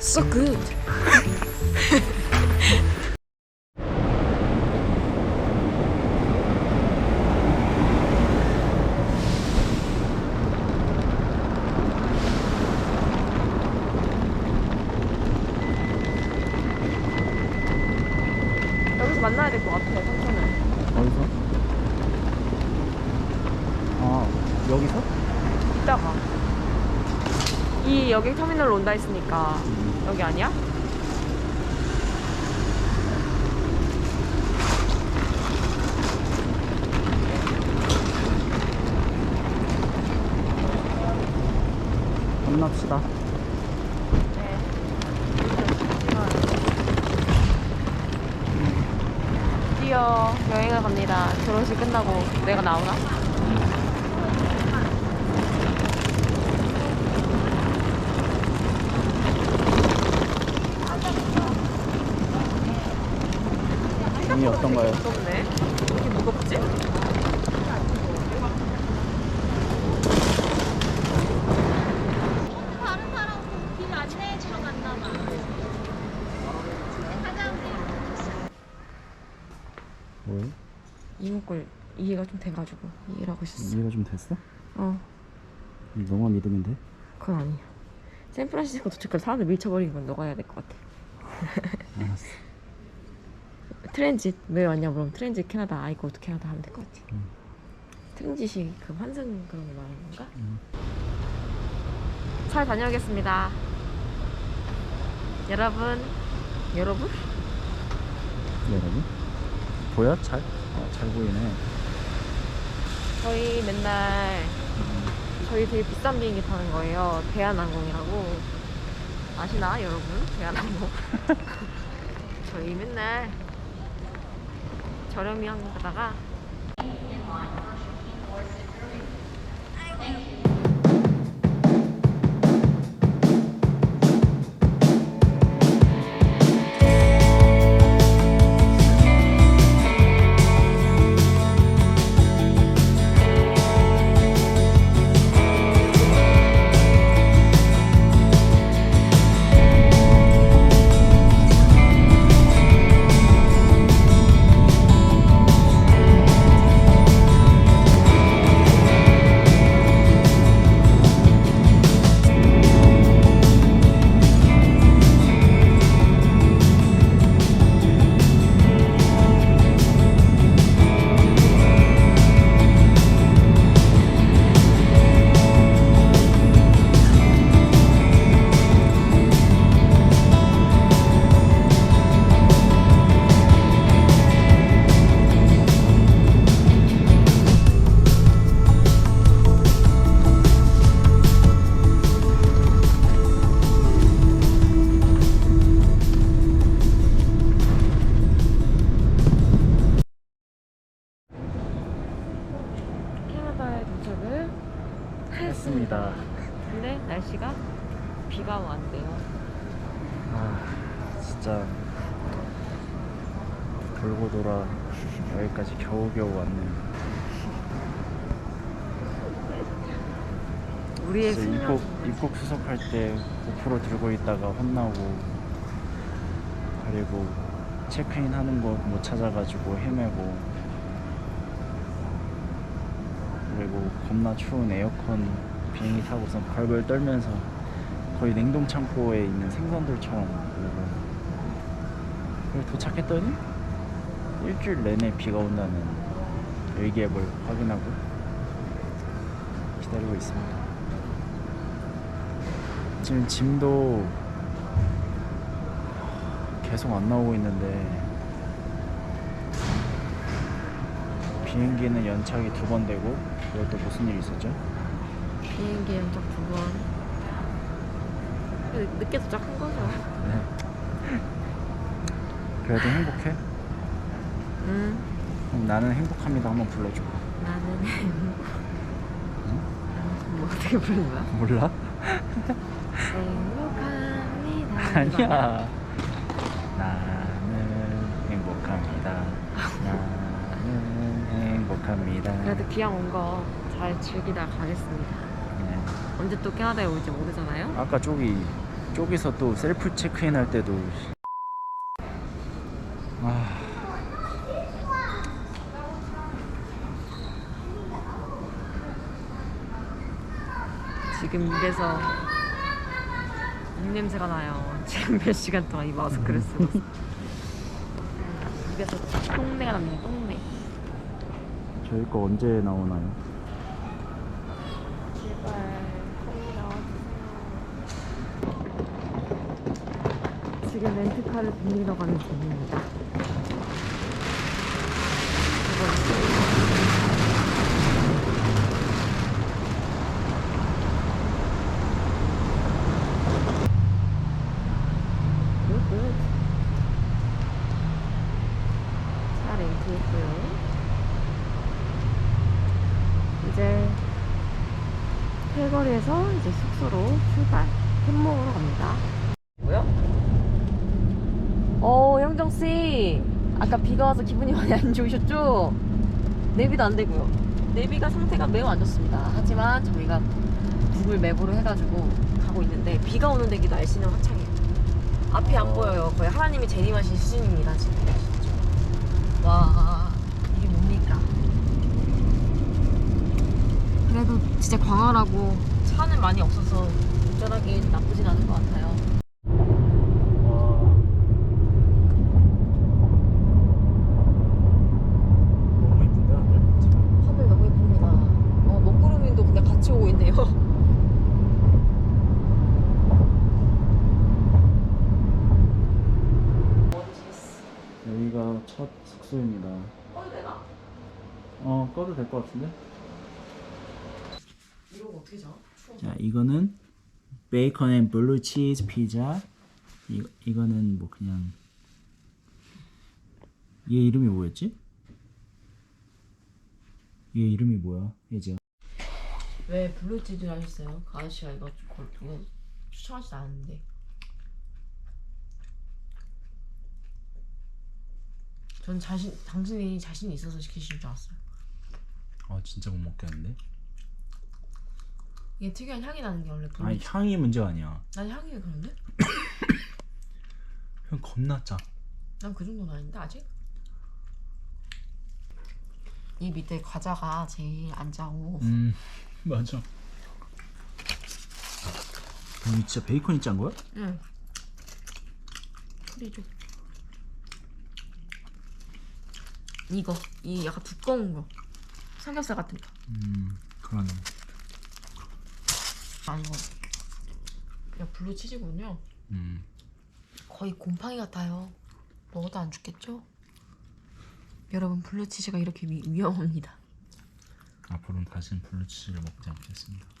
so good. 여기서 만나야 될 것 같아, 삼촌은. 어디서? 아 여기서? 이따가. 이 여기 터미널로 온다 했으니까 여기 아니야? 만납시다 네. 드디어 여행을 갑니다. 결혼식 끝나고 내가 나오나? 이미 어떤가요? 무겁네. 왜 이렇게 무겁지? 다른 사람 길 안내해 주러 갔나 봐. 사장님. 뭐요? 이목걸 이해가 좀 돼가지고 이해를 하고 있었어. 이해가 좀 됐어? 어, 너만 믿으면 돼? 그건 아니야. 샌프란시스코 도착해서 사람들 밀쳐버리는 건 너가 해야 될 것 같아. 알았어 트랜짓 왜 왔냐 물으면 트랜짓 캐나다 아이고 또 캐나다 하면 될 것 같아. 음. 트랜짓이 그 환승 그런 거 말하는 건가? 음. 잘 다녀오겠습니다. 여러분, 여러분? 여러분? 보여? 잘? 어, 잘 보이네 저희 맨날 저희 되게 비싼 비행기 타는 거예요. 대한항공이라고 아시나 여러분? 대한항공. 저희 맨날 저렴이 항공 타다가 했습니다. 근데 날씨가 비가 왔대요. 아 진짜 돌고 돌아 여기까지 겨우겨우 왔네. 우리의 진짜 입국, 입국 수속할 때 고프로 들고 있다가 혼나고 그리고 체크인 하는 곳 못 찾아가지고 헤매고 그리고 겁나 추운 에어컨 비행기 타고서 벌벌 떨면서 거의 냉동 창고에 있는 생선들처럼 그리고 도착했더니 일주일 내내 비가 온다는 일기예보를 확인하고 기다리고 있습니다. 지금 짐도 계속 안 나오고 있는데 비행기는 연착이 두 번 되고 그것도 무슨 일이 있었죠? 비행기 연착 두 번. 근데 늦게 도착한 거죠. 네. 그래도 행복해? 응. 그럼 나는 행복합니다 한번 불러줘 나는 행복. 뭐 어떻게 부르는 거야? 몰라? 행복합니다. 아니야 나는 행복합니다 나는 행복합니다 그래도 기왕 온 거 잘 즐기다 가겠습니다. 네. 언제 또 캐나다에 올지 모르잖아요. 아까 저기 쪽에서 또 셀프 체크인 할 때도 아 지금 입에서 입냄새가 나요. 지금 몇 시간 동안 이 마스크를 쓰고 있어. 입에서 똥내가 납니다. 똥내. 저희 거 언제 나오나요? 제발 빨리 나와주세요. 지금 렌트카를 빌리러 가는 중입니다. 굿굿. 차 렌트했고요. 이제 캘거리에서 이제 숙소로 출발. 햄먹으러 갑니다. 뭐요? 어, 형정 씨. 아까 비가 와서 기분이 많이 안 좋으셨죠? 내비도 안 되고요. 내비가 상태가 매우 안 좋습니다. 하지만 저희가 구글 맵으로 해가지고 가고 있는데 비가 오는 데기도 날씨는 화창해요. 앞이 안 보여요. 거의 하나님이 재림하신 수준입니다. 지금. 진짜. 와, 이게 뭡니까? 그래도 진짜 광활하고 차는 많이 없어서 운전하기 나쁘진 않은 것 같아요. 하늘 너무 예쁩니다. 어, 먹구름인도 근데 같이 오고 있네요. 여기가 첫 숙소입니다 꺼도 되나? 어 꺼도 될 것 같은데? 이러고 어떻게 자? 추워. 자 이거는 베이컨 앤 블루 치즈 피자 이, 이거는 뭐 그냥 얘 이름이 뭐였지? 얘 이름이 뭐야 예지야 왜 블루치즈 하셨어요? 그 아저씨가 이거 걸- 이거 추천하지 않았는데. 전 자신 당신이 자신이 있어서 시키신 줄 알았어요. 아 진짜 못 먹겠는데? 이게 특이한 향이 나는 게 원래 아니. 향이 문제가 아니야. 난 향이 왜 그런데? 향 겁나 짜. 난 그 정도는 아닌데 아직? 이 밑에 과자가 제일 안 짜고. 음 맞아. 이 진짜 베이컨이 짠 거야? 응. 프리죠 이거 이 약간 두꺼운 거. 삼겹살 같은 거. 음 그러네 아니 이거 그냥 블루치즈군요. 음. 거의 곰팡이 같아요. 먹어도 안 죽겠죠? 여러분 블루치즈가 이렇게 위, 위험합니다. 앞으로는 다시는 블루치즈를 먹지 않겠습니다